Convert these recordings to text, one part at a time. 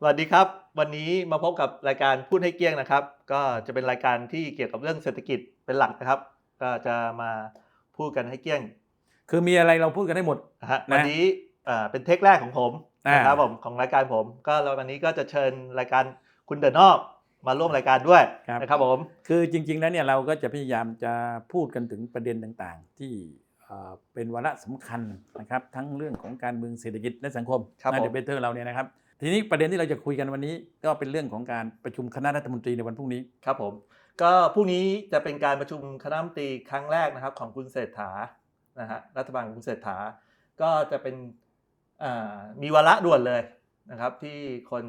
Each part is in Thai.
สวัสดีครับ วันนี้มาพบกับรายการพูดให้เกลี้ยงนะครับ ก็จะเป็นรายการที่เกี่ยวกับเรื่องเศรษฐกิจเป็นหลักนะครับ ก็จะมาพูดกันให้เกลี้ยง คือมีอะไรเราพูดกันได้หมดนะฮะนะวันนี้อ่าเป็นเทคแรกของผมอ่านนะครับผมของรายการผม ก็วันนี้ก็จะเชิญรายการคุณเดอะนอกมาร่วมรายการด้วยนะครับผมคือจริง ๆ แล้วเนี่ยเราก็จะพยายามจะพูดกันถึงประเด็นต่างๆ ที่เอ่อเป็นวาระสำคัญนะครับ ทั้งเรื่องของการเมืองเศรษฐกิจและสังคมครับน่าผมจะเป็นเทอร์เราเนี่ยนะครับ ทีนี้ประเด็นที่เราจะคุยกันวันนี้ ก็เป็นเรื่องของการประชุมคณะรัฐมนตรีในวันพรุ่งนี้ครับผม ก็พรุ่งนี้จะเป็นการประชุมคณะรัฐมนตรีครั้งแรกนะครับของคุณเศรษฐานะฮะรัฐบาลของคุณเศรษฐา ก็จะเป็นมีวาระด่วนเลยนะครับ ที่คน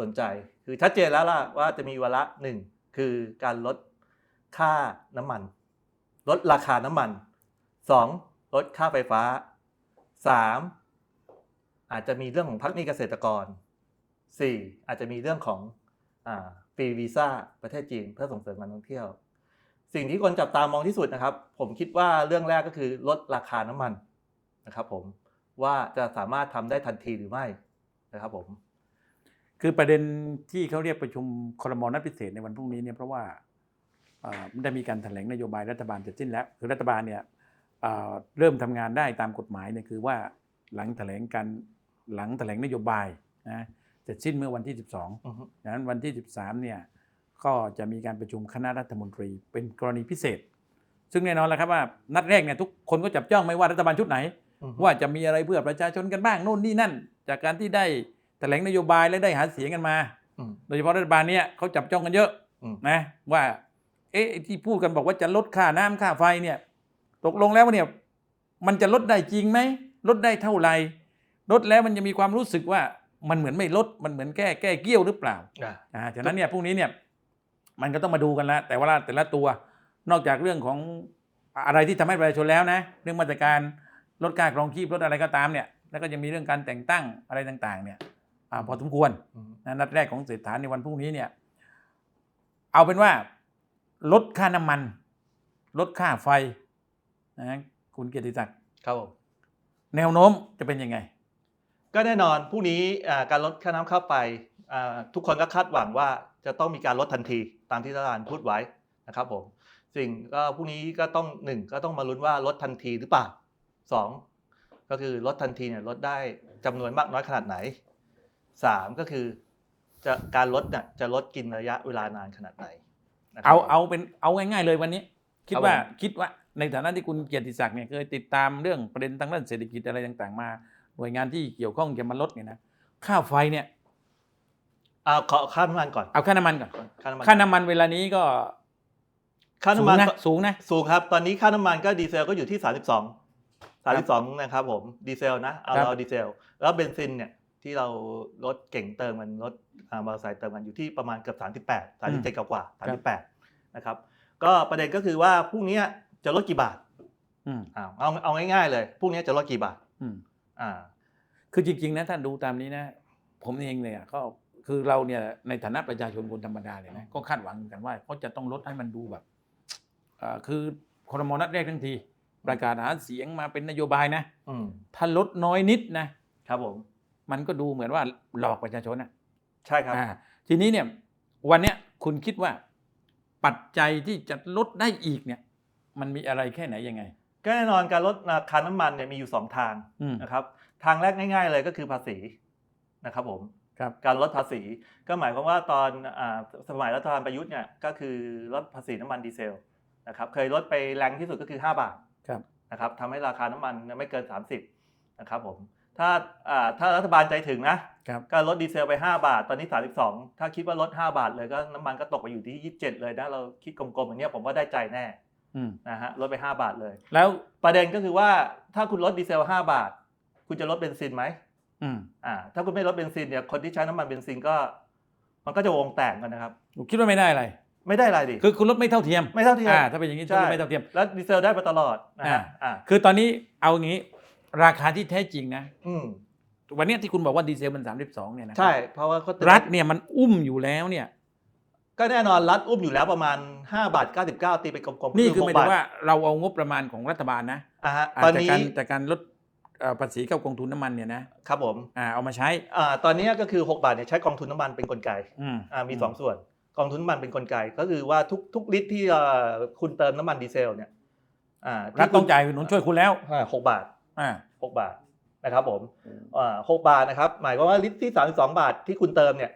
สนใจคือชัดเจนแล้วล่ะว่าจะมีวาระหนึ่งคือการลดค่าน้ำมัน ลดราคาน้ำมันสองลดค่าไฟฟ้าสาม อาจจะมีเรื่องของพักนี้เกษตรกรสี่อาจจะมีเรื่องของฟรีวีซ่าประเทศจีนเพื่อส่งเสริมการท่องเที่ยว สิ่งที่คนจับตามองที่สุดนะครับ ผมคิดว่าเรื่องแรกก็คือลดราคาน้ำมันนะครับผมว่าจะสามารถทำได้ทันทีหรือไม่นะครับผมคือประเด็นที่เขาเรียกประชุมครมนัดพิเศษในวันพรุ่งนี้เนี่ยเพราะว่าเอ่อมันได้มีการแถลงนโยบายรัฐบาลเสร็จสิ้นแล้ว คือรัฐบาลเนี่ยเเริ่มทำงานได้ตามกฎหมายเนี่ยคือว่าหลังแถลงการ หลังแถลงนโยบายนะเสร็จสิ้นเมื่อวันที่ 12อือฮึดังนั้นวันที่ 13เนี่ยก็จะมีการประชุมคณะรัฐมนตรีเป็นกรณีพิเศษ ซึ่งแน่นอนแล้วครับว่านัดแรกเนี่ยทุกคนก็จับจ้องไม่ว่ารัฐบาลชุดไหนอือฮึว่าจะมีอะไรเพื่อประชาชนกันบ้างโน่นนี่นั่น จากการที่ได้แถลงนโยบายและได้หาเสียงกันมาอืมโดยเฉพาะรัฐบาลเนี่ยเขาจับจ้องกันเยอะอืมนะว่าเอ๊ะไอ้ที่พูดกันบอกว่าจะลดค่าน้ำค่าไฟเนี่ยตกลงแล้วเนี่ยมันจะลดได้จริงไหมลดได้เท่าไหร่ ลดแล้วมันจะมีความรู้สึกว่ามันเหมือนไม่ลดมันเหมือนแก้แก้เกี้ยวหรือเปล่าอะอ่าฉะนั้นเนี่ยพรุ่งนี้เนี่ยมันก็ต้องมาดูกันแล้วแต่ว่าแต่ละตัวนอกจากเรื่องของอะไรที่ทำให้ประชาชนแล้วนะ เรื่องมาตรการลดค่าครองชีพลดอะไรก็ตามเนี่ยแล้วก็ยังมีเรื่องการแต่งตั้งอะไรต่างๆ เนี่ยอ่าพอสมควรอืมนะนัดแรกของเศรษฐาในวันพรุ่งนี้เนี่ย เอาเป็นว่าลดค่าน้ำมัน ลดค่าไฟนะคุณเกียรติศักดิ์ครับผมแนวโน้มจะเป็นยังไง ก็แน่นอนพรุ่งนี้อ่าการลดค่าน้ำค่าไฟอ่าทุกคนก็คาดหวังว่าจะต้องมีการลดทันทีตามที่รัฐบาลพูดไว้นะครับผมสิ่งก็พรุ่งนี้ก็ต้องหนึ่งก็ต้องมาลุ้นว่าลดทันทีหรือเปล่าสองก็คือลดทันทีเนี่ยลดได้จำนวนมากน้อยขนาดไหนสามก็คือจะการลดเนี่ยจะลดกินระยะเวลานานขนาดไหนนะครับเอาผมเอาเป็นเอาง่าย ๆเลยวันนี้ คิดครับว่าผมคิดว่าในฐานะที่คุณเกียรติศักดิ์เนี่ยเคยติดตามเรื่องประเด็นทางด้านเศรษฐกิจอะไรต่าง ๆ มา หน่วยงานที่เกี่ยวข้องจะมาลดเนี่ยนะค่าไฟเนี่ยเอาขอค่าน้ำมันก่อนเอาค่าน้ำมันก่อนค่าน้ำมันค่าน้ำมันเวลานี้ก็ค่าสูน้ำงมันนะสูงนะสูงครับตอนนี้ค่าน้ำมันก็ดีเซลก็อยู่ที่ 32 32นะครับผมดีเซลนะเอาครับเราดีเซล แล้วเบนซินเนี่ยที่เรารถเก่งเติมมันรถอ่ามอเตอร์ไซค์เติมมันอยู่ที่ประมาณเกือบ 38 37กว่ากว่า38นะครับก็ประเด็นก็คือว่าพรุ่งนี้จะลดกี่บาทอืมอ้าวเอาเอาง่ายๆเลยพรุ่งนี้จะลดกี่บาท อืมอ่า คือจริง ๆ นะท่านดูตามนี้นะ ผมเองเนี่ยก็คือเราเนี่ยในฐานะประชาชนคนธรรมดาเนี่ยนะก็คาดหวังเหมือนกันว่าเขาจะต้องลดให้มันดูแบบเอ่อคือคอรมอนัดแรกทั้งที ประกาศหาเสียงมาเป็นนโยบายนะอืมถ้าลดน้อยนิดนะครับผมมันก็ดูเหมือนว่าหลอกประชาชนนะใช่ครับอ่าทีนี้เนี่ยวันเนี้ยคุณคิดว่าปัจจัยที่จะลดได้อีกเนี่ย มันมีอะไรแค่ไหนยังไง ก็แน่นอนการลดราคาน้ำมันเนี่ยมีอยู่ 2 ทางอืม นะครับ ทางแรกง่าย ๆ เลยก็คือภาษีนะครับผมครับ การลดภาษี ก็หมายความว่าตอนอาสมัยรัฐบาลประยุทธ์เนี่ยก็คือลดภาษีน้ำมันดีเซลนะครับเคยลดไปแรงที่สุดก็คือ 5 บาทครับ นะครับทำให้ราคาน้ำมันไม่เกิน 30นะครับผมถ้าอ่าถ้ารัฐบาลใจถึงนะ ครับ ก็ลดดีเซลไป 5 บาท ตอนนี้ 32 ถ้าคิดว่าลด 5 บาทเลยก็น้ำมันก็ตกไปอยู่ที่ 27 เลยนะ เราคิดกลมๆอย่างเงี้ยผมว่าได้ใจแน่อืม นะฮะลดไป 5 บาทเลย แล้วประเด็นก็คือว่าถ้าคุณลดดีเซล 5 บาท คุณจะลดเบนซินไหมอืมอ่า ถ้าคุณไม่ลดเบนซินเนี่ยคนที่ใช้น้ำมันเบนซินก็ มันก็จะวงแตกกันนะครับผมคิดว่าไม่ได้อะไร ไม่ได้อะไรดิคือคุณลดไม่เท่าเทียมไม่เท่าเทียมอ่าถ้าเป็นอย่างนี้ใช่ลดไม่เท่าเทียมแล้วดีเซลได้มาตลอดนะฮะอ่าอ่าคือตอนนี้เอาอย่างนี้ราคาที่แท้จริงนะอืมวันเนี้ยที่คุณบอกว่าดีเซลมัน32เนี่ยนะใช่เพราะว่าเขาตึงรัฐเนี่ยมันอุ้มอยู่แล้วเนี่ย ก็แน่นอนรัฐอุ้มอยู่แล้วประมาณ5บาท99 ตีไปกลมๆนี่คือห6มายถึงว่าเราเอางบประมาณของรัฐบาลนะอ่าฮะอ่าตอนจากนี้การจากการลดเอ่อภาษีเข้ากองทุนน้ำมันเนี่ยนะครับผมอ่าเอามาใช้อ่าตอนนี้ก็คือ 6 บาทเนี่ยใช้กองทุนน้ำมันเป็นกลไกอืมอ่ามีสองส่วน กองทุนน้ำมันเป็นกลไก ก็คือว่าทุกทุกลิตรที่เอ่อคุณเติมน้ำมันดีเซลเนี่ยอ่ารัฐต้องจ่ายหนุนช่วยคุณแล้วอ่าหกบาทอ่าหกบาทนะครับผมอ่าหกบาทนะครับหมายความว่าลิตรที่สามสิบสองบาทที่คุณเติมเนี่ย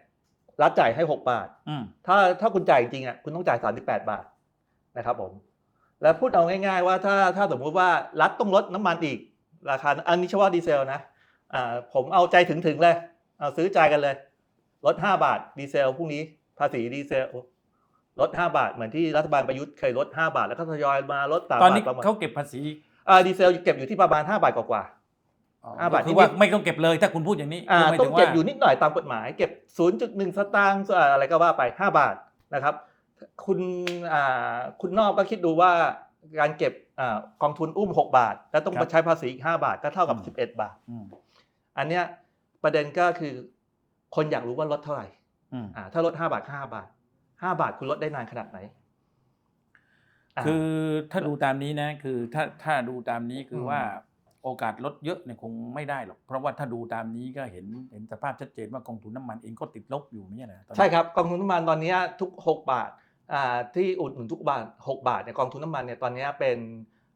รัฐจ่ายให้หกบาทอืมถ้าถ้าคุณจ่ายจริงๆอะคุณต้องจ่าย 38 บาทนะครับผม แล้วพูดเอาง่ายๆว่าถ้าถ้าสมมุติว่ารัฐต้องลดน้ำมันอีก ราคาอันนี้เฉพาะดีเซลนะอ่าผมเอาใจถึงๆเลยเอาซื้อใจกันเลยลด 5 บาทดีเซลพรุ่งนี้ภาษีดีเซลลด 5 บาทเหมือนที่รัฐบาลประยุทธ์เคยลด 5 บาทแล้วก็ทยอยมาลดตามตอนนี้บาทประมาณเขาเก็บภาษีอ่าดีเซลเก็บอยู่ที่ประมาณ 5 บาทกว่าๆ ห้าบาทคือว่านิดๆไม่ต้องเก็บเลยถ้าคุณพูดอย่างนี้อ่าคือหมายต้อถึงงเก็บว่าอยู่นิดหน่อยตามกฎหมาย เก็บ 0.1 สตางค์อ่าอะไรก็ว่าไป 5 บาทนะครับ คุณอ่าคุณนอกก็คิดดูว่าการเก็บอ่ากองทุนอุ้ม 6 บาท แล้วต้องมาใช้ภาษีอีก 5 บาทก็เท่ากับ 11 บาทอืมอันเนี้ยประเด็นก็คือคนอยากรู้ว่าลดเท่าไหร่อืมอ่าถ้าลด 5 บาทก็5บาท 5 บาทคุณลดได้นานขนาดไหนอ่าคือถ้าดูตามนี้นะ คือถ้าถ้าดูตามนี้คืออมว่า โอกาสลดเยอะเนี่ยคงไม่ได้หรอก เพราะว่าถ้าดูตามนี้ก็เห็นเห็นสภาพชัดเจนว่ากองทุนน้ำมันเองก็ติดลบอยู่ไม่ใช่นะตอนนี้ใช่ครับกองทุนน้ำมันตอนเนี้ยทุก 6 บาทอ่าที่อุดหนุนทุกบาท 6 บาทเนี่ยกองทุนน้ำมันเนี่ยตอนเนี้ยเป็น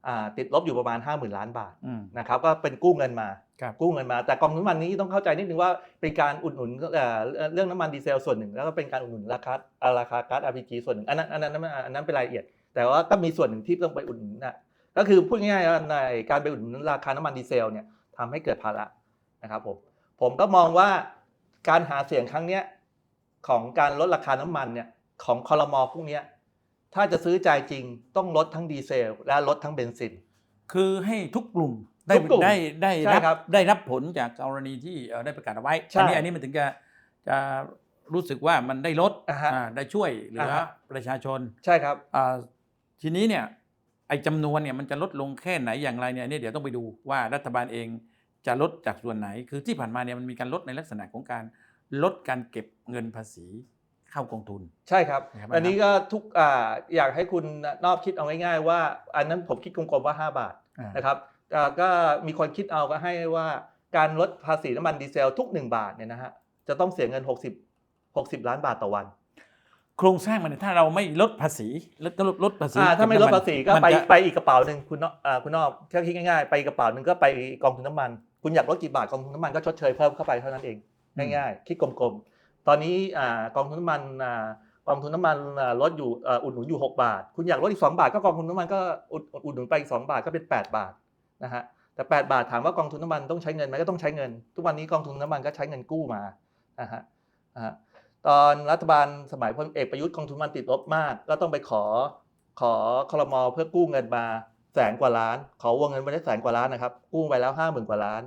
อ่าติดลบอยู่ประมาณ 50,000 ล้านบาทอืมนะครับก็เป็นกู้เงินมาครับกู้เงินมา แต่กองทุนน้ำมันนี้ต้องเข้าใจนิดนึงว่าเป็นการอุดหนุนเอ่อเรื่องน้ำมันดีเซลส่วนหนึ่ง แล้วก็เป็นการอุดหนุนราคาอ่าราคาก๊าซ LPG ส่วนหนึ่งอันนั้นอันนั้นอันนั้นเป็นรายละเอียด แต่ว่าก็มีส่วนหนึ่งที่ต้องไปอุดหนุนนะ ก็คือพูดง่ายๆว่าในการไปอุดหนุนราคาน้ำมันดีเซลเนี่ยทำให้เกิดภาระนะครับผมผมก็มองว่าการหาเสียงครั้งเนี้ยของการลดราคาน้ำมันเนี่ยของคอรมอพวกเนี้ยถ้าจะซื้อใจจริงต้องลดทั้งดีเซล และลดทั้งเบนซิน คือให้ทุกกลุ่มได้ทุกกลุ่มได้ได้ใช่รับครับได้รับผลจากกรณีที่เอ่อได้ประกาศเอาไว้ใช่อันี้อันนี้มันถึงจะจะรู้สึกว่ามันได้ลดอ่าฮะอ่าได้ช่วยเหลืออ่าฮะประชาชนใช่ครับอ่าทีนี้เนี่ย ไอ้จำนวนเนี่ยมันจะลดลงแค่ไหนอย่างไรเนี่ยเนี่ยเดี๋ยวต้องไปดูว่ารัฐบาลเองจะลดจากส่วนไหน คือที่ผ่านมาเนี่ยมันมีการลดในลักษณะของการลดการเก็บเงินภาษีเข้ากองทุน ใช่ครับ นะครับ อันนี้ก็ทุกอ่าอยากให้คุณนอบคิดเอาง่ายๆว่า อันนั้นผมคิดกลมๆว่า 5 บาทอ่า นะครับอ่าก็มีคนคิดเอาก็ให้ว่าการลดภาษีน้ำมันดีเซลทุก 1 บาทเนี่ยนะฮะจะต้องเสียเงิน 60 60 ล้านบาทต่อวัน โครงสร้างมันเนี่ยถ้าเราไม่ลดภาษีลดลดลดภาษีอ่าถ้าไม่ลดภาษีก็มันไปจะไปอีกกระเป๋าหนึ่งคุณนอกอ่าคุณนอกถ้าคิดง่ายๆ ไปกระเป๋าหนึ่งก็ไปกองทุนน้ำมัน คุณอยากลดกี่บาทกองทุนน้ำมันก็ชดเชยเพิ่มเข้าไปเท่านั้นเองง่ายๆคิดกลมๆ ตอนนี้อ่ากองทุนน้ำมันอ่ากองทุนน้ำมันอ่าลดอยู่อ่าอุดหนุนอยู่ 6 บาท คุณอยากลดอีก 2 บาทก็กองทุนน้ำมันก็อุดอุดหนุนไปอีก 2 บาทก็เป็น 8 บาทนะฮะแต่ 8 บาทถามว่ากองทุนน้ำมันต้องใช้เงินไหมก็ต้องใช้เงิน ทุกวันนี้กองทุนน้ำมันก็ใช้เงินกู้มานะฮะนะฮะ ตอนรัฐบาลสมัยพลเอกประยุทธ์กองทุนน้ำมันติดลบมาก ก็ต้องไปขอขอคลมเพื่อกู้เงินมาแสนกว่าล้าน ขอวงเงินมาได้แสนกว่าล้านนะครับ กู้ไปแล้วห้าหมื่นกว่าล้าน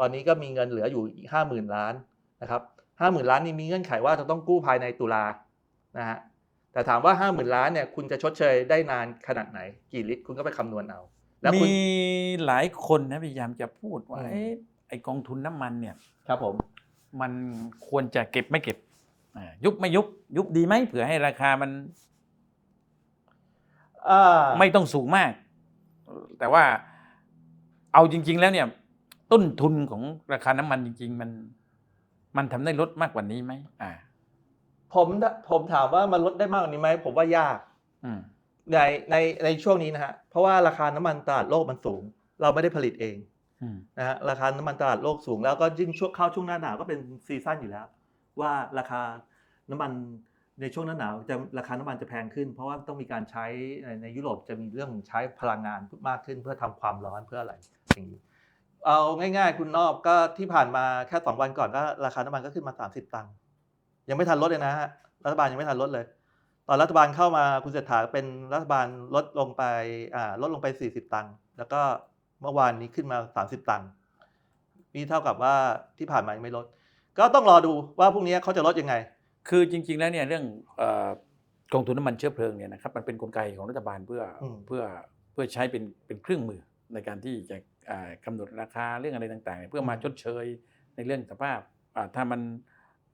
ตอนนี้ก็มีเงินเหลืออยู่อีกห้าหมื่นล้านนะครับห้าหมื่นล้านนี่มีเงื่อนไขว่าจะต้องกู้ภายในตุลานะฮะแต่ถามว่าห้าหมื่นล้านเนี่ยคุณจะชดเชยได้นานขนาดไหน กี่ลิตรคุณก็ไปคำนวณเอา แล้วคุณมีหลายคนนะพยายามจะพูดว่าอืมเอ๊ะไอกองทุนน้ำมันเนี่ย ครับผม มันควรจะเก็บไม่เก็บอ่า ยุบไม่ยุบยุบดีไหมเผื่อให้ราคามันอ่าไม่ต้องสูงมาก แต่ว่าเอาจริง ๆ แล้วเนี่ย ต้นทุนของราคาน้ำมันจริง ๆ มัน มันทำได้ลดมากกว่านี้ไหมอ่า ผมผมถามว่ามันลดได้มากกว่านี้ไหมผมว่ายากอืมในในในช่วงนี้นะฮะเพราะว่าราคาน้ำมันตลาดโลกมันสูง เราไม่ได้ผลิตเองอืมนะฮะราคาน้ำมันตลาดโลกสูง แล้วก็ยิ่งช่วงเข้าช่วงหน้าหนาวก็เป็นซีซั่นอยู่แล้ว ว่าราคาน้ำมันในช่วงหน้าหนาวจะราคาน้ำมันจะแพงขึ้น เพราะว่าต้องมีการใช้ในยุโรปจะมีเรื่องใช้พลังงานมากขึ้น เพื่อทำความร้อนเพื่ออะไรอย่างนี้เอาง่าย ๆ คุณนอบก็ที่ผ่านมาแค่สองวันก่อนก็ราคาน้ำมันก็ขึ้นมา 30 ตังค์ยังไม่ทันลดเลยนะฮะรัฐบาลยังไม่ทันลดเลย ตอนรัฐบาลเข้ามาคุณเศรษฐาเป็นรัฐบาลลดลงไปอ่าลดลงไป 40 ตังค์แล้วก็เมื่อวานนี้ขึ้นมา 30 ตังค์นี่เท่ากับว่าที่ผ่านมายังไม่ลด ก็ต้องรอดูว่าพรุ่งนี้เขาจะลดยังไง คือจริง ๆ แล้วเนี่ยเรื่องเอ่อกองทุนน้ำมันเชื้อเพลิงเนี่ยนะครับมันเป็นกลไกของรัฐบาลเพื่ออม เพื่อเพื่อใช้เป็นเป็นเครื่องมือในการที่จะอ่ากำหนดราคาเรื่องอะไรต่างๆเพื่อมาชดเชยในเรื่องสภาพอ่าถ้ามัน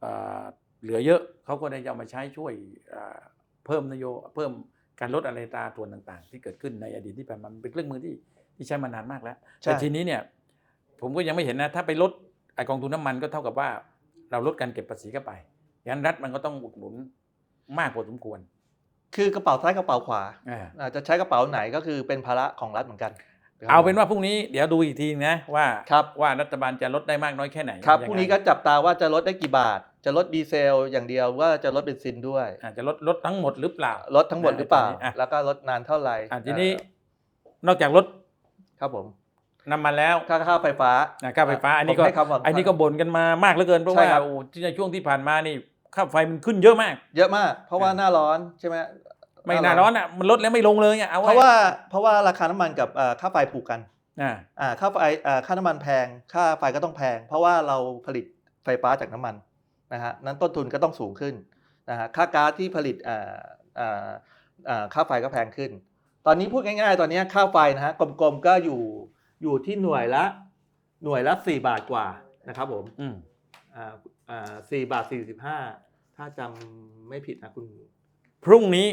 อ่าเหลือเยอะเขาก็ได้จะเอามาใช้ช่วยอ่าเพิ่มนโยเพิ่มการลดอะไรตราส่วนต่างๆ ที่เกิดขึ้นในอดีตที่ผ่านมามันเป็นเครื่องมือที่ที่ใช้มานานมากแล้ว ใช่ แต่ทีนี้เนี่ยผมก็ยังไม่เห็นนะถ้าไปลดไอกองทุนน้ำมันก็เท่ากับว่า เราลดการเก็บภาษีเข้าไปงั้นรัฐมันก็ต้องอุดหนุนมากพอสมควร คือกระเป๋าซ้ายกระเป๋าขวาอ่าอาจจะใช้กระเป๋าไหนก็คือเป็นภาระของรัฐเหมือนกัน เอาเป็นว่าพรุ่งนี้เดี๋ยวดูอีกทีนะว่าครับว่ารัฐบาลจะลดได้มากน้อยแค่ไหนครับยังไงพรุ่งนี้ก็จับตาว่าจะลดได้กี่บาท จะลดดีเซล อย่างเดียวว่าจะลดเบนซินด้วยอาจจะลดลดทั้งหมดหรือเปล่าลดทั้งหมดหรือเปล่าอะแล้วก็ลดนานเท่าไหร่อะทีนี้เอ่นอกจากลดครับผม น้ำมันแล้วค่าค่าไฟฟ้านะค่าไฟฟ้าอันนี้ก็ผมให้คำหวังอันนี้ก็บ่นกันมามากเหลือเกินเพราะใช่ว่าครับโอ้ที่ในช่วงที่ผ่านมานี่ค่าไฟมันขึ้นเยอะมาก เยอะมาก เพราะว่าหน้าร้อนใช่ไหมไม่น่าร้อนอะมันลดแล้วไม่ลงเลยอะเอาเพราะว่าเพราะว่าราคาน้ำมันกับเอ่อค่าไฟผูกกันอ่าอ่าค่าไฟอ่าค่าน้ำมันแพง ค่าไฟก็ต้องแพง เพราะว่าเราผลิตไฟฟ้าจากน้ำมันนะฮะนั้นต้นทุนก็ต้องสูงขึ้นนะฮะค่าก๊าซที่ผลิตอ่าอ่าอ่าค่าไฟก็แพงขึ้น ตอนนี้พูดง่ายๆ ตอนนี้ค่าไฟนะฮะกลมๆก็อยู่ อยู่ที่หน่วยละหน่วยละ4บาทกว่านะครับผมอืมอ่าอ่าสี่บาทสี่สิบห้าถ้าจำไม่ผิดนะคุณพรุ่งนี้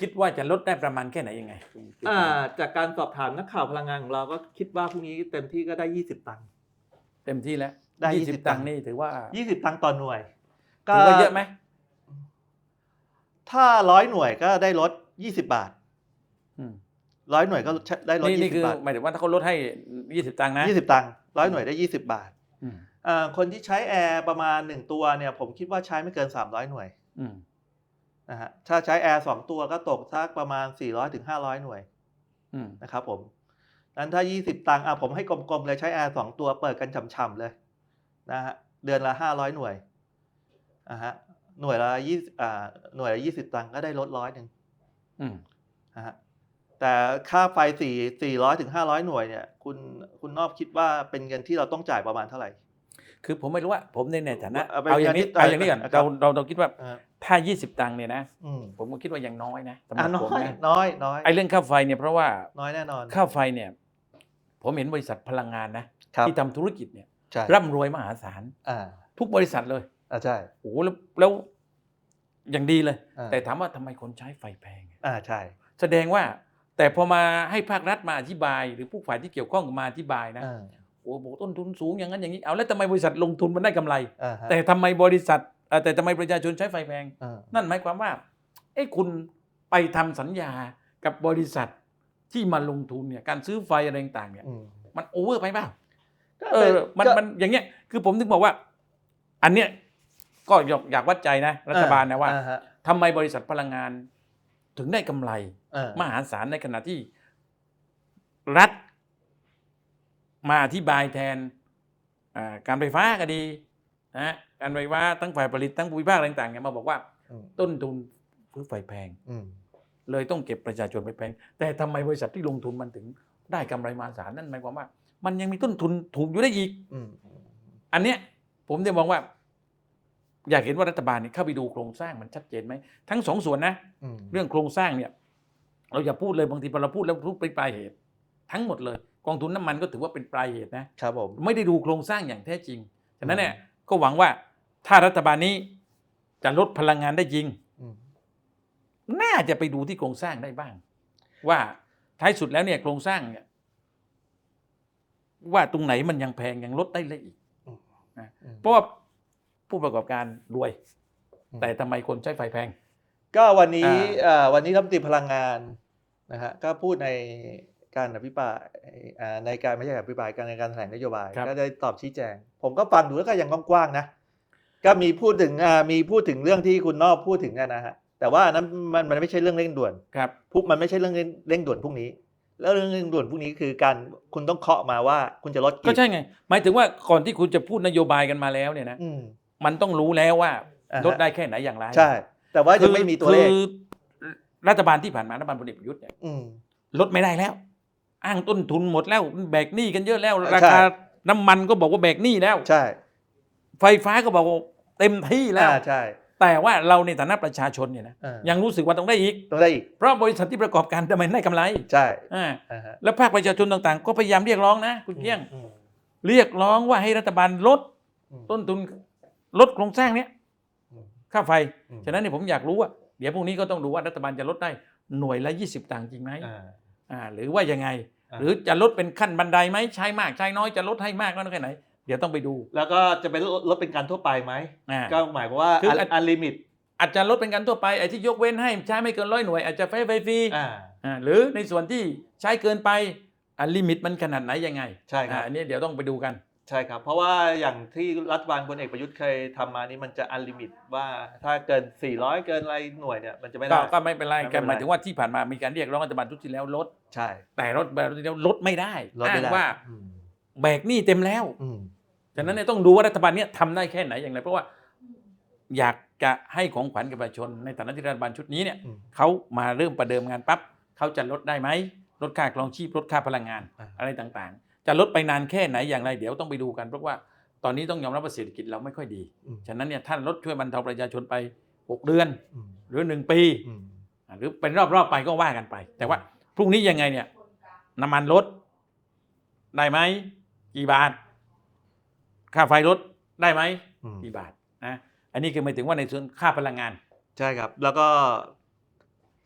คิดว่าจะลดได้ประมาณแค่ไหนยังไงคุณจุ๊บอ่าจากการสอบถามนักข่าวพลังงานของเราก็คิดว่าพรุ่งนี้เต็มที่ก็ได้20ตังค์เต็มที่แล้วได้ยี่20สิบตังค์ นี่ถือว่า20ตังค์ต่อหน่วยถือว่าเยอะไหมถ้าร้อยหน่วยก็ได้ลด20บาท อืม ร้อยหน่วยก็ได้ลดนี่นี่20คือบาทหมายถึงว่าถ้าเขาลดให้ยี่สิบตังค์นะ20ตังค์ร้อยหน่วยได้20บาทอืมอ่าคนที่ใช้แอร์ประมาณ1ตัวเนี่ยผมคิดว่าใช้ไม่เกิน300หน่วยอืมนะฮะถ้าใช้แอร์สองตัวก็ตกสักประมาณ400ถึง500หน่วยอืมนะครับผมนั้นถ้า20ตังค์อะผมให้กลมๆเลยใช้แอร์สองตัวเปิดกันฉ่ำๆเลยนะฮะเดือนละ500หน่วยอะฮะหน่วยละ20อ่าหน่วยละ20ตังค์ก็ได้ลดร้อยหนึ่ง อืมนะฮะ แต่ค่าไฟ4 400ถึง500 หน่วยเนี่ยคุณคุณนอบคิดว่าเป็นเงินที่เราต้องจ่ายประมาณเท่าไหร่ คือผมไม่รู้ว่าผมในในฐานะเอาไปเอาอย่างนี้เอาเอาอย่างนี้ก่อนครับเราเราเราคิดว่าอ่าถ้ายี่สิบตังค์เนี่ยนะอืมผมก็คิดว่ายังน้อยนะสำหอะรับน้ผมอยนะน้อยน้อยไอ้เรื่องค่าไฟเนี่ยเพราะว่าน้อยแน่นอนค่าไฟเนี่ย ผมเห็นบริษัทพลังงานนะ ครับที่ทำธุรกิจเนี่ยใช่ร่ำรวยมหาศาล อ่าทุกบริษัทเลยอ่าใช่โอ้โหแล้วแล้วอย่างดีเลย อ่าแต่ถามว่าทำไมคนใช้ไฟแพง อ่าใช่แสดงว่า แต่พอมาให้ภาครัฐมาอธิบาย หรือผู้ฝ่ายที่เกี่ยวข้องมาอธิบายนะอ่าโอ้บอกต้นทุนสูงอย่างนั้นอย่างนี้เอาแล้วทำไมบริษัทลงทุนมันได้กำไรอ่าฮะแต่ทำไมบริษัทเอ่อแต่ทำไมประชาชนใช้ไฟแพงอ่านั่นหมายความว่าเอ้คุณไปทำสัญญากับบริษัทที่มาลงทุนเนี่ยการซื้อไฟอะไรต่างๆเนี่ยอืมมันโอเวอร์ไปเปล่าก็เอป็อมันก็มันอย่างเงี้ยคือผมถึงบอกว่า อันเนี้ยก็อยากอยากวัดใจนะรัฐบาลนะว่าอ่ฮทำไมบริษัทพลังงาน ถึงได้กำไรอ่ามหาศาลในขณะที่ รัฐ มาอธิบายแทนอ่าการไฟฟ้าก็ดีนะการไฟฟ้าทั้งฝ่ายผลิตทั้งภูมิภาคอะไรต่างๆเนี่ยมาบอกว่าอืมต้นทุนซื้อไฟแพงอืมเลยต้องเก็บประชาชนไปแพง แต่ทำไมบริษัทที่ลงทุนมันถึงได้กำไรมหาศาลนั่นหมายความว่า มันยังมีต้นทุนถูกอยู่ได้อีกอืมอันเนี้ยผมจะมองว่า อยากเห็นว่ารัฐบาลเนี่ยเข้าไปดูโครงสร้างมันชัดเจนไหมทั้งสองส่วนนะ อืมเรื่องโครงสร้างเนี่ย เราอย่าพูดเลยบางทีพอเราพูดแล้วพูดไปปลายเหตุ ทั้งหมดเลย กองทุนน้ำมันก็ถือว่าเป็นปลายเหตุนะ ครับผม ไม่ได้ดูโครงสร้างอย่างแท้จริง ฉะนั้นเนี่ยอืมก็หวังว่าถ้ารัฐบาลนี้จะลดพลังงานได้จริง อืม น่าจะไปดูที่โครงสร้างได้บ้าง ว่าท้ายสุดแล้วเนี่ยโครงสร้างเนี่ยว่าตรงไหนมันยังแพงยังลดได้เลยอีก อืม เพราะว่า ผู้ประกอบการรวยอืมแต่ทำไมคนใช้ไฟแพง ก็วันนี้อ่าเอ่อวันนี้รัฐมนตรีพลังงานนะฮะก็พูดในการอภิปรายอ่าในการไม่ใช่การอภิปรายการในการแถลงนโยบาย ก็ได้ตอบชี้แจง ผมก็ฟังดูแล้วก็ยังกว้างๆนะก็มีพูดถึงอ่ามีพูดถึงเรื่องที่คุณนอกพูดถึงอะนะฮะแต่ว่าอันนั้นมันมันไม่ใช่เรื่องเร่งด่วนครับพุกมันไม่ใช่เรื่องเร่งเร่งด่วนพรุ่งนี้ แล้วเรื่องเร่งด่วนพรุ่งนี้คือการคุณต้องเคาะมาว่าคุณจะลดก็กี่ใช่ไง หมายถึงว่าก่อนที่คุณจะพูดนโยบายกันมาแล้วเนี่ยนะอื มมันต้องรู้แล้วว่าอ่าฮะ ลดได้แค่ไหนอย่างไรใช่ แต่ว่ายังไม่มีตัวเลขคือรัฐบาลที่ผ่านมารัฐบาลพลเอกประยุทธ์เนี่ยอืม ลดไม่ได้แล้ว อ้างต้นทุนหมดแล้วแบกหนี้กันเยอะแล้วใช่ราคาน้ำมันก็บอกว่าแบกหนี้แล้ว ใช่ไฟฟ้าก็บอกว่าเต็มที่แล้ว อ่าใช่แต่ว่าเราในฐานะประชาชนเนี่ยนะอ่ายังรู้สึกว่าต้องได้อีก ต้องได้อีกเพราะบริษัทที่ประกอบการทำไมได้กำไรใช่อ่าอ่าฮะแล้วภาคประชาชนต่างๆ ก็พยายามเรียกร้องนะ คุณเกี้ยง อืมเรียกร้องว่าให้รัฐบาลลดอืมต้นทุน ลดโครงสร้างเนี้ยอืมค่าไฟอืมฉะนั้นเนี่ยผมอยากรู้ว่า เดี๋ยวพรุ่งนี้ก็ต้องดูว่ารัฐบาลจะลดได้หน่วยละ 20 ตังค์จริงไหมอ่าอ่าหรือว่ายังไงอ่าหรือจะลดเป็นขั้นบันไดไหมใช้มากใช้น้อยจะลดให้มากน้อยแค่ไหน เดี๋ยวต้องไปดู แล้วก็จะเป็นลดเป็นการทั่วไปไหมอ่าก็หมายความว่าคืออันอันลิมิตอาจจะลดเป็นการทั่วไปไอ้ที่ยกเว้นให้ใช้ไม่เกินร้อยหน่วยอาจจะไฟไฟฟรีอ่าอ่าหรือในส่วนที่ใช้เกินไปอันลิมิตมันขนาดไหนยังไงใช่ครับอ่าอันนี้เดี๋ยวต้องไปดูกัน ใช่ครับ เพราะว่าอย่างที่รัฐบาลพลเอกประยุทธ์เคยทำมานี่มันจะอันลิมิตว่าถ้าเกิน 400 เกินอะไรหน่วยเนี่ยมันจะไม่ก็ได้ ก็ไม่เป็นไรไม่เป็นไร หมายถึงว่าที่ผ่านมามีการเรียกร้องรัฐบาลชุดที่แล้วลด ใช่แต่รถแบบที่แล้วลดไม่ได้ลดไม่อ้างได้ว่าอืมแบกหนี้เต็มแล้วอืม ฉะนั้นเนี่ยต้องดูว่ารัฐบาลเนี้ยทำได้แค่ไหนอย่างไรเพราะว่า อยากจะให้ของขวัญกับประชาชน ในฐานะที่รัฐบาลชุดนี้เนี่ยอืมเขามาเริ่มประเดิมงานปั๊บเขาจะลดได้ไหมลดค่าครองชีพลดค่าพลังงานอ่า อะไรต่างๆ จะลดไปนานแค่ไหนอย่างไรเดี๋ยวต้องไปดูกันเพราะว่าตอนนี้ต้องยอมรับว่าเศรษฐกิจเราไม่ค่อยดีอืมฉะนั้นเนี่ยท่านลดช่วยบรรเทาประชาชนไป 6 เดือนอืมหรือ 1 ปีอืมอ่าหรือเป็นรอบๆไปก็ว่ากันไป แต่ว่าพรุ่งนี้ยังไงเนี่ยน้ำมันลดได้ไหมกี่บาท ค่าไฟลดได้ไหมอืมกี่บาทนะอันนี้คือหมายถึงว่าในส่วนค่าพลังงาน ใช่ครับ แล้วก็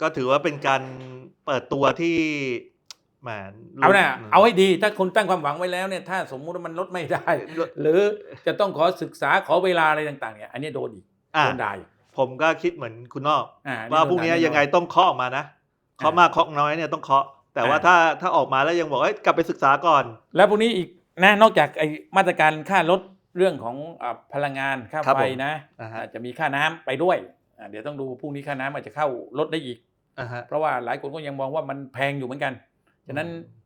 ก็ถือว่าเป็นการเปิดตัวที่ แหมเอานะมเอาให้ดีถ้าคนตั้งความหวังไว้แล้วเนี่ยถ้าสมมุติว่ามันลดไม่ได้ หรือจะต้องขอศึกษาขอเวลาอะไรต่าง ๆ เนี่ย อันนี้โดนอีกอะโดนได้อีกผมก็คิดเหมือนคุณนอกอ่ว่าพรุ่งนี้โดด่าแอยังไงต้องเคาะออกมานะเคาะอ่ามมากเคาะน้อยเนี่ยต้องเคาะ แต่ว่าอ่าถ้าถ้าออกมาแล้วยังบอกเอ้ยกลับไปศึกษาก่อน แล้วพวกนี้อีกนะนอกจากไอ้มาตรการค่าลดเรื่องของอ่าพลังงานค่าครับไฟผมนะอ่าฮะอาจจะมีค่าน้ำไปด้วยอ่าเดี๋ยวต้องดูพรุ่งนี้ค่าน้ำอาจจะเข้าลดได้อีกอ่าฮะเพราะว่าหลายคนก็ยังมองว่ามันแพงอยู่เหมือนกัน ฉะนั้นอืม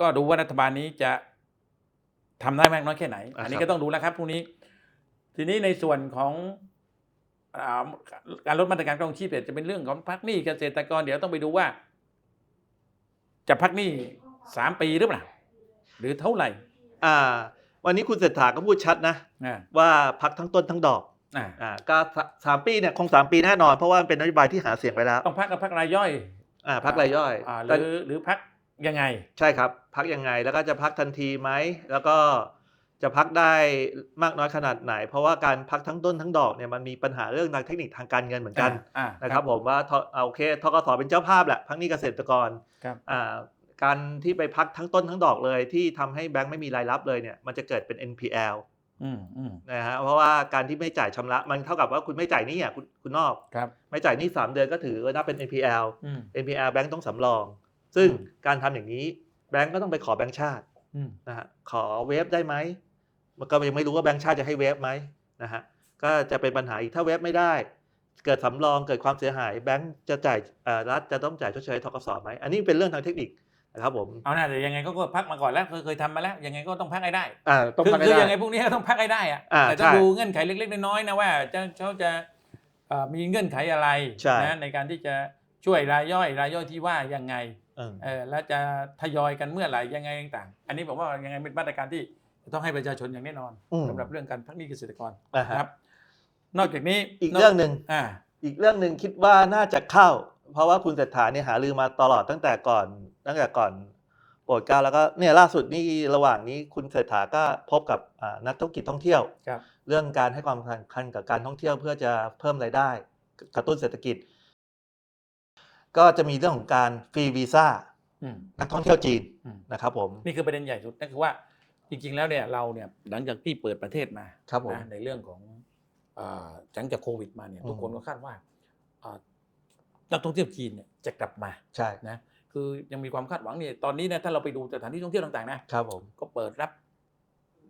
ก็ดูว่ารัฐบาลนี้จะทำได้มากน้อยแค่ไหนอ่าอันนี้ครับก็ต้องดูแล้วครับพรุ่งนี้ ทีนี้ในส่วนของอ่าการลดมาตรการกรองชีพเนี่ยจะเป็นเรื่องของพักหนี้เกษตรกรเดี๋ยวต้องไปดูว่า จะพักหนี้สามปีหรือเปล่าหรือเท่าไหร่ อ่า วันนี้คุณเศรษฐาก็พูดชัดนะอ่าว่าพักทั้งต้นทั้งดอกอ่าอ่าก็สสามปีเนี่ยคงสามปีแน่นอน เพราะว่ามันเป็นนโยบายที่หาเสียงไปแล้ว ต้องพักกับพักรายย่อย อ่าพักรายย่อยอ่าหแต่รือหรือพักยังไง ใช่ครับ พักยังไงแล้วก็จะพักทันทีไหมแล้วก็จะพักได้มากน้อยขนาดไหน เพราะว่าการพักทั้งต้นทั้งดอกเนี่ยมันมีปัญหาเรื่องทางเทคนิคทางการเงินเหมือนกันอ่านะครับ ผมว่าทเอาโอเคทกสเป็นเจ้าภาพแหละพักหนี้เกษตรกรครับอ่าการที่ไปพักทั้งต้นทั้งดอกเลย ที่ทำให้แบงค์ไม่มีรายรับเลยเนี่ยมันจะเกิดเป็น NPL อืมอืมนะฮะเพราะว่าการที่ไม่จ่ายชำระมันเท่ากับว่าคุณไม่จ่ายหนี้อะคุณคุณนอกครับไม่จ่ายหนี้สามเดือนก็ถือว่านับเป็น NPL อืม NPL แบงค์ต้องสำรอง ซึ่งอืมการทำอย่างนี้แบงค์ก็ต้องไปขอแบงค์ชาติอืมนะฮะขอเวฟได้ไหมมันก็ยังไม่รู้ว่าแบงค์ชาติจะให้เวฟไหมนะฮะก็จะเป็นปัญหาอีกถ้าเวฟไม่ได้ เกิดสำรองเกิดความเสียหาย แบงค์จะจ่ายเอ่อรัฐจะต้องจ่ายชดเชยทกสไหมอันนี้เป็นเรื่องทางเทคนิค นะครับผมเอาหน้าแต่ยังไงก็ก็พักมาก่อนแล้วเคยเคยทำมาแล้วยังไงก็ต้องพักให้ได้อ่าต้องคือพักให้คือได้ ยังไงพวกนี้ก็ต้องพักให้ได้อะอ่าแต่ต้องใช่ดูเงื่อนไขเล็ก ๆ น้อยๆนะว่าจะเขาจะเอ่อมีเงื่อนไขอะไรใช่ นะในการที่จะช่วยรายย่อยรายย่อยที่ว่ายังไงเออ เออแล้วจะทยอยกันเมื่อไหร่ยังไงต่างๆ อันนี้ผมว่ายังไงเป็นมาตรการที่ต้องให้ประชาชนอย่างแน่นอนอืม สำหรับเรื่องการพักหนี้เกษตรกรอ่าฮะนะครับ นอกจากนี้อีกเรื่องหนึ่ง อ่า อีกเรื่องหนึ่งคิดว่าน่าจะเข้า เพราะว่าคุณเศรษฐาเนี่ยหารือมาตลอดตั้งแต่ก่อน ตั้งแต่ก่อนโปรดเกล้าแล้วก็เนี่ยล่าสุดนี่ระหว่างนี้คุณเศรษฐาก็พบกับอ่านักธุรกิจท่องเที่ยว ครับ เรื่องการให้ความสำคัญกับการท่องเที่ยวเพื่อจะเพิ่มรายได้ กระตุ้นเศรษฐกิจ ก็จะมีเรื่องของการฟรีวีซ่าอืม นักท่องเที่ยวจีนอืม นะครับผมนี่คือประเด็นใหญ่สุดนั่นคือว่าจริง ๆ แล้วเนี่ยเราเนี่ยหลังจากที่เปิดประเทศมาครับผม นะในเรื่องของอาหลังจากโควิดมาเนี่ยอืม ทุกคนก็คาดว่าอ่านักท่องเที่ยวจีนเนี่ยจะกลับมาใช่ นะ คือยังมีความคาดหวังเนี่ยตอนนี้นะถ้าเราไปดูสถานที่ท่องเที่ยวต่างๆนะครับผมก็เปิดรับ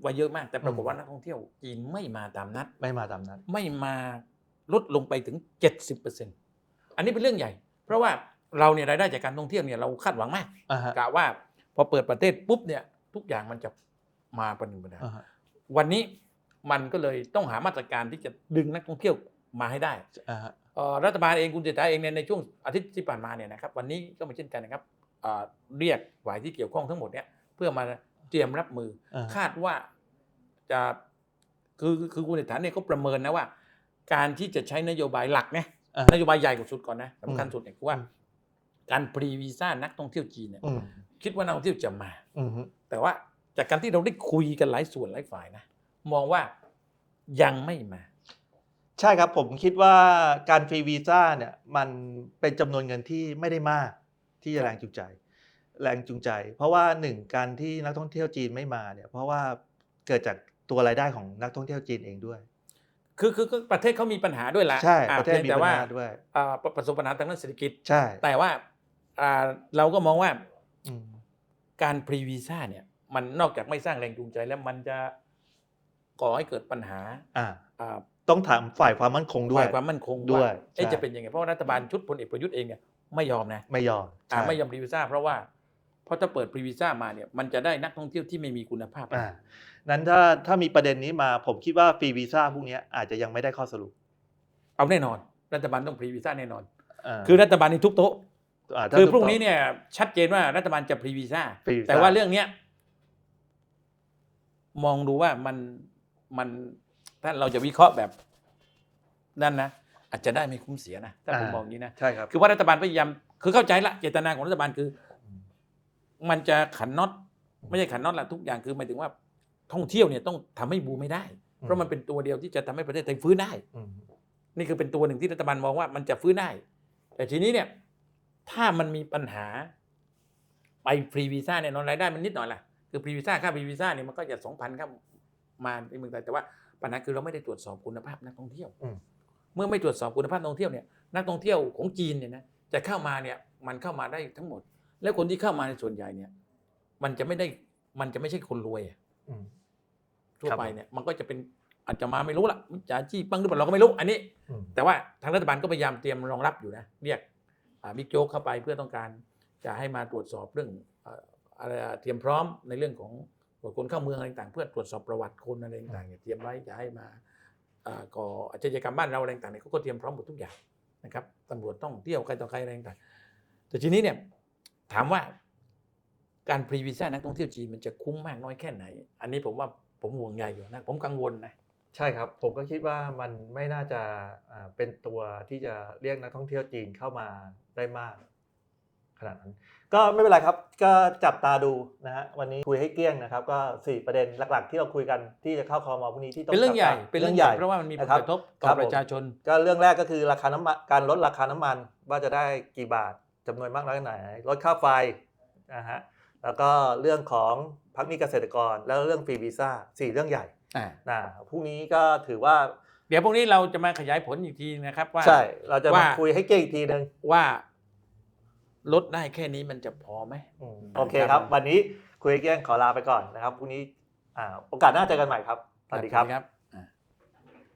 ไว้เยอะมาก แต่ปรากฏอืมว่านักท่องเที่ยวจีนไม่มาตามนัด ไม่มาตามนั้นไม่มาลดลงไปถึง 70%อันนี้เป็นเรื่องใหญ่ เพราะว่าเราเนี่ยรายได้จากการท่องเที่ยวเนี่ยเราคาดหวังมากอ่าฮะกะว่าพอเปิดประเทศปุ๊บเนี่ยทุกอย่างมันจะมาประหนึ่งประดาอ่าฮะวันนี้มันก็เลยต้องหามาตรการที่จะดึงนักท่องเที่ยวมาให้ได้อ่าฮะเอ่อ รัฐบาลเองคุณเศรษฐาเองเนี่ยในช่วงอาทิตย์ที่ผ่านมาเนี่ยนะครับวันนี้ก็เหมือนเช่นกันนะครับเอ่อเรียกฝ่ายที่เกี่ยวข้องทั้งหมดเนี่ยเพื่อมาเตรียมรับมืออ่าฮะคาดว่าจะคือคือคุณเศรษฐาเนี่ยก็ประเมินนะว่า การที่จะใช้นโยบายหลักนะอ่าฮะนโยบายใหญ่กว่าสุดก่อนนะสำคัญอืมสุดเนี่ยคือว่าการพรีวีซ่านักท่องเที่ยวจีนเนี่ยอืมคิดว่านักท่องเที่ยวจะมาอืมฮึแต่ว่าจากการที่เราได้คุยกันหลายส่วนหลายฝ่ายนะมองว่ายังไม่มา ใช่ครับผมคิดว่าการฟรีวีซ่าเนี่ยมันเป็นจำนวนเงินที่ไม่ได้มากที่จะแรงจูงใจ แรงจูงใจ เพราะว่าหนึ่งการที่นักท่องเที่ยวจีนไม่มาเนี่ยเพราะว่าเกิดจากตัวรายได้ของนักท่องเที่ยวจีนเองด้วย คือคือคือประเทศเขามีปัญหาด้วยละใช่อ่าประเทศมีพียงแต่ปัญว่าหาด้วย อ่าประสบปัญหาทางด้านเศรษฐกิจ ใช่แต่ว่าอ่าเราก็มองว่าอืมการพรีวีซ่าเนี่ยมันนอกจากไม่สร้างแรงจูงใจแล้วมันจะก่อให้เกิดปัญหาอ่า อ่า ต้องถามฝ่ายความมั่นคงด้วยฝ่ายความมั่นคงด้วยเอ๊ะใช่จะเป็นยังไงเพราะว่ารัฐบาลชุดพลเอกประยุทธ์เองเนี่ยไม่ยอมนะไม่ยอมอ่าใช่ไม่ยอมพรีวีซ่าเพราะว่าเพราะถ้าเปิดพรีวีซ่ามาเนี่ยมันจะได้นักท่องเที่ยวที่ไม่มีคุณภาพอ่านั้นถ้าถ้ามีประเด็นนี้มาผมคิดว่าฟรีวีซ่าพวกเนี้ยอาจจะยังไม่ได้ข้อสรุป เอาแน่นอน รัฐบาลต้องพรีวีซ่าแน่นอนาคือรัฐบาลในทุกโต๊ะาถ้าคือถูกพรุ่งนี้ต้เนี่ยชัดเจนว่ารัฐบาลจะพรีวีซ่าพรีวีซ่าแต่ว่าเรื่องเนี้ยมองดูว่ามันมัน ถ้าเราจะวิเคราะห์แบบนั่นนะอาจจะได้ไม่คุ้มเสียนะถ้าผมมองอย่างนี้นะใช่ครับคือว่ารัฐบาลพยายามคือเข้าใจละเจตนาของรัฐบาลคือ มันจะขันน็อตไม่ใช่ขันน็อตละทุกอย่างคือหมายถึงว่าท่องเที่ยวเนี่ยต้องทำให้บูมไม่ได้ เพราะมันเป็นตัวเดียวที่จะทำให้ประเทศไทยฟื้นได้อืมนี่คือเป็นตัวหนึ่งที่รัฐบาลมองว่ามันจะฟื้นได้ แต่ทีนี้เนี่ยถ้ามันมีปัญหา ไปฟรีวีซ่าเนี่ยนอนรายได้มันนิดหน่อยแหละคือฟรีวีซ่าค่าฟรีวีซ่าเนี่ยมันก็จะสองพันครับมาในเมืองไทยแต่ว่า ปัญหาคือเราไม่ได้ตรวจสอบคุณภาพนักท่องเที่ยวอืมเมื่อไม่ตรวจสอบคุณภาพนักท่องเที่ยวเนี่ยนักท่องเที่ยวของจีนเนี่ยนะจะเข้ามาเนี่ยมันเข้ามาได้ทั้งหมด แล้วคนที่เข้ามาในส่วนใหญ่เนี่ย มันจะไม่ได้มันจะไม่ใช่คนรวยอะอืมทั่วครับไปเนี่ย มันก็จะเป็นอาจจะมาไม่รู้ละมิจฉาชีพบ้างหรือเปล่าเราก็ไม่รู้อันนี้อืมแต่ว่าทางรัฐบาลก็พยายามเตรียมรองรับอยู่นะเรียกอ่าบิ๊กโจ๊กเข้าไปเพื่อต้องการจะให้มาตรวจสอบเรื่องเอ่ออะไรอะเตรียมพร้อมในเรื่องของ ตรวจคนเข้าเมืองอะไรต่างเพื่อตรวจสอบประวัติคนอะไรต่างเนี่ยเตรียมไว้จะให้มาอ่าก่ออาชญากรรมบ้านเราอะไรต่างเนี่ยเขาก็เตรียมพร้อมหมดทุกอย่างนะครับตำรวจต้องเที่ยวใครต่อใครอะไรต่างแต่ทีนี้เนี่ยถามว่าการพรีวีซ่านักท่องเที่ยวจีนมันจะคุ้มมากน้อยแค่ไหน อันนี้ผมว่าผมห่วงใยอยู่นะผมกังวลนะใช่ครับผมก็คิดว่ามันไม่น่าจะอ่าเป็นตัวที่จะเรียกนักท่องเที่ยวจีนเข้ามาได้มาก ขนาดนั้น ก็ไม่เป็นไรครับ ก็จับตาดูนะฮะวันนี้คุยให้เกลี้ยงนะครับ ก็สี่ประเด็นหลักๆ ที่เราคุยกันที่จะเข้าคอรมอพรุ่งนี้ที่ต้องเป็นเรื่องใหญ่จับตาเป็นเรื่องใหญ่เพราะว่ามันมีผลนะครับกระทบต่ครัอบผมประชาชน ก็เรื่องแรกก็คือราคาน้ำมันการลดราคาน้ำมันว่าจะได้กี่บาทจำนวนมากน้อยขนาดไหนลดค่าไฟนะฮะแล้วก็เรื่องของพักหนี้เกษตรกร แล้วเรื่องฟรีวีซ่าสี่เรื่องใหญ่อ่านะพรุ่งนี้ก็ถือว่า เดี๋ยวพรุ่งนี้เราจะมาขยายผลอีกทีนะครับว่าใช่เราจะมาว่าคุยให้เก่งอีกทีหนึ่งว่า ลดได้แค่นี้มันจะพอไหมอืมโอเคครับ วันนี้คุยให้เก่งขอลาไปก่อนนะครับพรุ่งนี้อ่าโอกาสหน้าเจอกันใหม่ครับ สวัสดีครับครับ